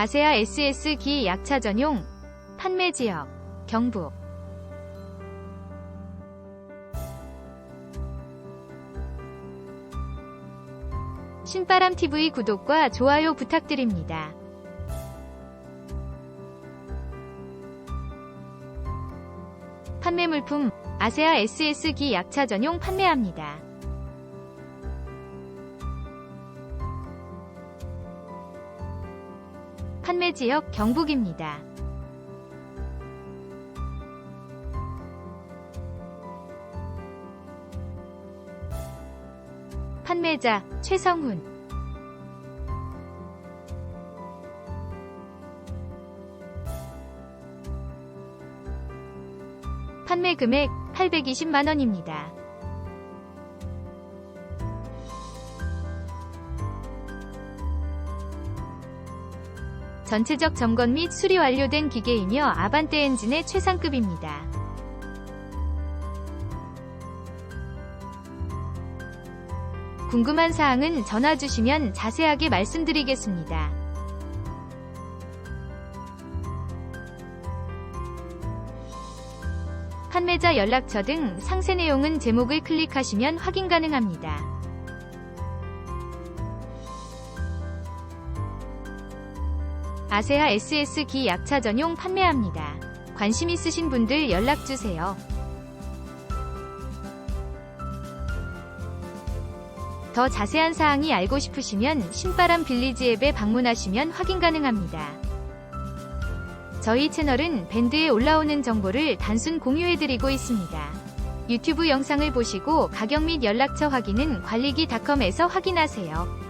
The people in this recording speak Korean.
아세아 SS 기 약차 전용 판매 지역 경북 신바람 TV 구독과 좋아요 부탁드립니다. 판매 물품 아세아 SS 기 약차 전용 판매합니다. 판매 지역 경북입니다. 판매자 최성훈 판매 금액 820만원입니다. 전체적 점검 및 수리 완료된 기계이며 아반떼 엔진의 최상급입니다. 궁금한 사항은 전화 주시면 자세하게 말씀드리겠습니다. 판매자 연락처 등 상세 내용은 제목을 클릭하시면 확인 가능합니다. 아세아 SS 기 약차 전용 판매합니다. 관심 있으신 분들 연락주세요. 더 자세한 사항이 알고 싶으시면 신바람 빌리지 앱에 방문하시면 확인 가능합니다. 저희 채널은 밴드에 올라오는 정보를 단순 공유해드리고 있습니다. 유튜브 영상을 보시고 가격 및 연락처 확인은 관리기닷컴에서 확인하세요.